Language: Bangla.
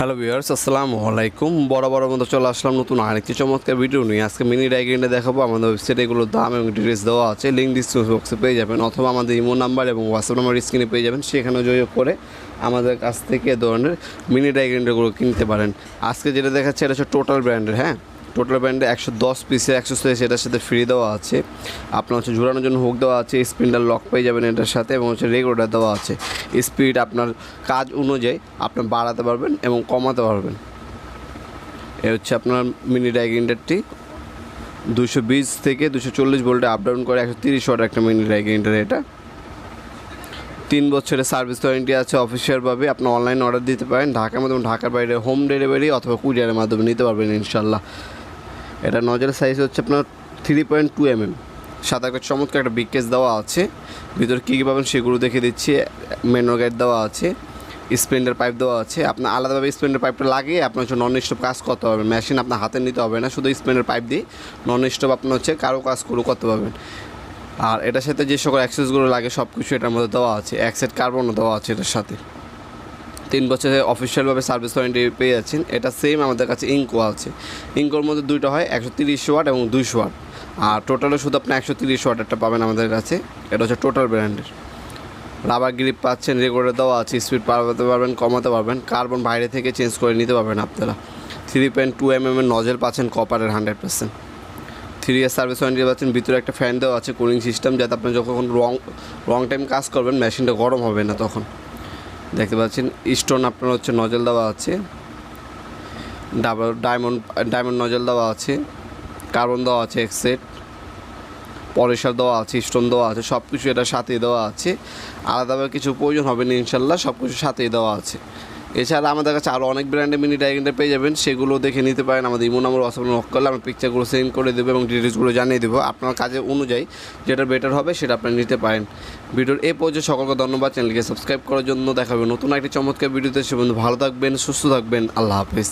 হ্যালো ভিউয়ার্স আসসালামু আলাইকুম। বড় বড় মতো চলে আসলাম নতুন আরেকটি চমৎকার ভিডিও নিয়ে। আজকে মিনি ডাইগ্রিনটা দেখাবো। আমাদের ওয়েবসাইটে এগুলোর দাম এবং ডিটেলস দেওয়া আছে। লিঙ্ক ডিসক্রিপশন বক্সে পেয়ে যাবেন অথবা আমাদের ইমো নাম্বার এবং হোয়াটসঅ্যাপ নাম্বার স্ক্রিনে পেয়ে যাবেন। সেখানে যোগাযোগ করে আমাদের কাছ থেকে এ ধরনের মিনি ডাইগ্রিনটাগুলো কিনতে পারেন। আজকে যেটা দেখাচ্ছে, এটা হচ্ছে টোটাল ব্র্যান্ডের হ্যাঁ? টোটাল ব্র্যান্ডে একশো দশ পিসের একশো এটার সাথে ফ্রি দেওয়া আছে। আপনার হচ্ছে ঝুলানোর জন্য হুক দেওয়া আছে স্পিনটার লক পেয়ে যাবেন এটার সাথে এবং হচ্ছে রেগুলেটার দেওয়া আছে। স্পিড আপনার কাজ অনুযায়ী আপনি বাড়াতে পারবেন এবং কমাতে পারবেন। এ হচ্ছে আপনার মিনি ডাইগ্রিন্ডারটি দুশো বিশ থেকে দুশো চল্লিশ ভোল্টে আপ ডাউন করে একশো তিরিশ ওয়াট একটা মিনি ডাইগ্রিন্ডার এটা। তিন বছরের সার্ভিস ওয়ারেন্টি আছে অফিসিয়ালভাবে, আপনি অনলাইন অর্ডার দিতে পারেন। ঢাকার মাধ্যমে ঢাকার বাইরে হোম ডেলিভারি অথবা কুরিয়ারের মাধ্যমে নিতে পারবেন ইনশাল্লাহ এটা নজরের সাইজ হচ্ছে আপনার three point two M M সাথে একটা চমৎকার একটা বিগ কেস দেওয়া আছে। ভিতরে কী কী পাবেন সেগুলো দেখে দিচ্ছি। মেনো গাইড দেওয়া আছে। স্প্লেন্ডার পাইপ দেওয়া আছে। আপনার আলাদাভাবে স্প্লেন্ডার পাইপটা লাগিয়ে আপনার হচ্ছে নন স্টপ কাজ করতে পারবেন। মেশিন আপনার হাতে নিতে হবে না, শুধু স্প্লেন্ডার পাইপ দিয়ে নন স্টপ আপনার হচ্ছে কারও কাজ করে করতে পারবেন। আর এটার সাথে যে সকল অ্যাক্সেসগুলো লাগে সব কিছু এটার মধ্যে দেওয়া আছে। অ্যাক্সেট কার্বনও দেওয়া আছে এটার সাথে। তিন বছরের অফিসিয়ালভাবে সার্ভিস ওয়ারেন্টি পেয়ে যাচ্ছেন। এটা সেম আমাদের কাছে ইঙ্কো আছে। ইঙ্কোর মধ্যে দুইটা হয়, একশো তিরিশ ওয়াট এবং দুইশো ওয়াট আর টোটালে শুধু আপনি একশো তিরিশ ওয়াট একটা পাবেন আমাদের কাছে। এটা হচ্ছে টোটাল ব্র্যান্ডের রাবার গ্রিপ পাচ্ছেন রেগুলার দেওয়া আছে। স্পিড বাড়াতে পারবেন, কমাতে পারবেন। কার্বন বাইরে থেকে চেঞ্জ করে নিতে পারবেন আপনারা। Three point two M M এর নজেল পাচ্ছেন কপারের hundred percent three year service warranty পাচ্ছেন ভিতরে একটা ফ্যান দেওয়া আছে কুলিং সিস্টেম যাতে আপনি যখন রং রং টাইম কাজ করবেন মেশিনটা গরম হবে না তখন। দেখতে পাচ্ছেন স্টোন আপনার হচ্ছে নজল দেওয়া আছে। ডাবল ডায়মন্ড ডায়মন্ড নজল দেওয়া আছে। কার্বন দেওয়া আছে এক সেট পলিশার দেওয়া আছে স্টোন দেওয়া আছে সব কিছু এটা সাথেই দেওয়া আছে। আলাদাভাবে কিছু প্রয়োজন হবে না, ইনশাল্লাহ সব কিছু সাথেই দেওয়া আছে। এছাড়া আমাদের কাছে আরও অনেক ব্র্যান্ডের মিনি ডায়গ্রামটা পেয়ে যাবেন, সেগুলো দেখে নিতে পারেন। আমাদের ইমো নাম্বার অসম্ভব নক করলে আমরা পিকচারগুলো সেন্ড করে দেবো এবং ডিটেলসগুলো জানিয়ে দেবো। আপনার কাজে অনুযায়ী যেটা বেটার হবে সেটা আপনি নিতে পারেন। ভিডিওর এ পর্যায়ে সকলকে ধন্যবাদ। চ্যানেলকে সাবস্ক্রাইব করার জন্য দেখাবেন নতুন একটি চমৎকার ভিডিওতে সে বন্ধু ভালো থাকবেন, সুস্থ থাকবেন। আল্লাহ হাফেজ।